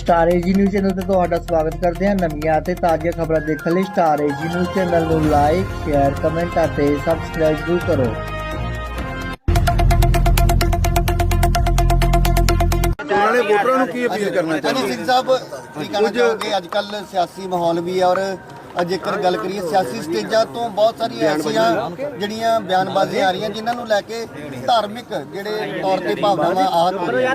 Star AG news channel ਤੇ ਤੁਹਾਡਾ ਸਵਾਗਤ ਕਰਦੇ ਹਾਂ ਨਵੀਆਂ ਅਤੇ ਤਾਜ਼ੀਆਂ ਖਬਰਾਂ ਦੇਖਣ ਲਈ ਸਟਾਰ ਏਜੀ ਨਿਊਜ਼ ਚੈਨਲ ਨੂੰ ਲਾਈਕ ਸ਼ੇਅਰ ਕਮੈਂਟ ਅਤੇ ਸਬਸਕ੍ਰਾਈਬ ਜ਼ਰੂਰ ਕਰੋ। ਉਹਨਾਂ ਨੇ ਵੋਟਰਾਂ ਨੂੰ ਕੀ ਅਪੀਲ ਕਰਨਾ ਚਾਹੁੰਦੇ ਸਿੰਘ ਸਾਹਿਬ ਕੀ ਕਹਿਣਾ ਚਾਹੋਗੇ? ਅੱਜ ਕੱਲ ਸਿਆਸੀ ਮਾਹੌਲ ਵੀ ਹੈ ਔਰ ਜੇਕਰ ਗੱਲ ਕਰੀਏ ਸਿਆਸੀ ਸਟੇਜਾਂ ਤੋਂ ਬਹੁਤ ਸਾਰੀਆਂ ਐਸੀਆਂ ਜਿਹੜੀਆਂ ਬਿਆਨਬਾਜ਼ੀਆਂ ਆ ਰਹੀਆਂ ਜਿਨ੍ਹਾਂ ਨੂੰ ਲੈ ਕੇ ਧਾਰਮਿਕ ਜਿਹੜੇ ਤੌਰ ਤੇ ਭਾਵਨਾਵਾਂ ਆਹਤ ਹੋ ਰਹੀਆਂ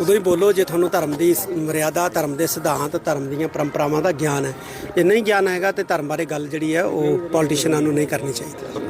ਉਦੋਂ ਹੀ ਬੋਲੋ ਜੇ ਤੁਹਾਨੂੰ ਧਰਮ ਦੀ ਮਰਿਆਦਾ, ਧਰਮ ਦੇ ਸਿਧਾਂਤ, ਧਰਮ ਦੀਆਂ ਪਰੰਪਰਾਵਾਂ ਦਾ ਗਿਆਨ ਹੈ। ਜੇ ਨਹੀਂ ਗਿਆਨ ਹੈਗਾ ਤੇ ਧਰਮ ਬਾਰੇ ਗੱਲ ਜਿਹੜੀ ਹੈ ਉਹ ਪੋਲੀਟੀਸ਼ੀਅਨਾਂ ਨੂੰ ਨਹੀਂ ਕਰਨੀ ਚਾਹੀਦੀ।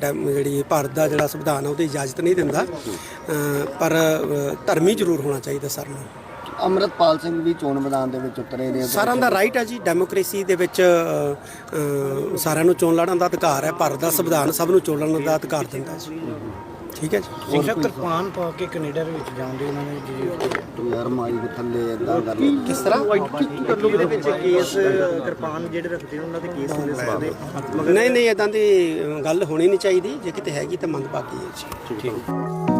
ਡੈਮ- ਜਿਹੜੀ ਭਾਰਤ ਦਾ ਜਿਹੜਾ ਸੰਵਿਧਾਨ ਹੈ ਉਹਦੀ ਇਜਾਜ਼ਤ ਨਹੀਂ ਦਿੰਦਾ। ਪਰ ਧਰਮੀ ਜ਼ਰੂਰ ਹੋਣਾ ਚਾਹੀਦਾ ਸਰ ਨੂੰ। ਅੰਮ੍ਰਿਤਪਾਲ ਸਿੰਘ ਵੀ ਚੋਣ ਮੈਦਾਨ ਦੇ ਵਿੱਚ ਉਤਰੇ ਨੇ। ਸਾਰਿਆਂ ਦਾ ਰਾਈਟ ਹੈ ਜੀ। ਡੈਮੋਕ੍ਰੇਸੀ ਦੇ ਵਿੱਚ ਸਾਰਿਆਂ ਨੂੰ ਚੋਣ ਲੜਨ ਦਾ ਅਧਿਕਾਰ ਹੈ। ਭਾਰਤ ਦਾ ਸੰਵਿਧਾਨ ਸਭ ਨੂੰ ਚੋਣ ਲੜਨ ਦਾ ਅਧਿਕਾਰ ਦਿੰਦਾ ਹੈ ਜੀ। ਠੀਕ ਹੈ ਜੀ। ਸਿੰਘ ਸਾਹਿਬ ਕਿਰਪਾਨ ਪਾ ਕੇ ਕੈਨੇਡਾ ਦੇ ਵਿੱਚ ਜਾਣ ਦੀ ਉਹਨਾਂ ਨੇ ਜੀ। ਯਾਰ ਮਾਈ ਦੇ ਥੱਲੇ ਇਦਾਂ ਕਰ ਕਿਸ ਤਰ੍ਹਾਂ? ਦੇ ਵਿੱਚ ਕੇਸ ਕਿਰਪਾਨ ਜਿਹੜੇ ਰੱਖਦੇ ਨੇ ਉਹਨਾਂ ਦੇ ਕੇਸ ਹੁੰਦੇ ਸਵਾਦੇ ਨਹੀਂ ਨਹੀਂ ਇਦਾਂ ਦੀ ਗੱਲ ਹੋਣੀ ਨਹੀਂ ਚਾਹੀਦੀ। ਜੇ ਕਿਤੇ ਹੈਗੀ ਤਾਂ ਮੰਦਭਾਗੀ ਹੈ ਜੀ। ਠੀਕ ਹੈ।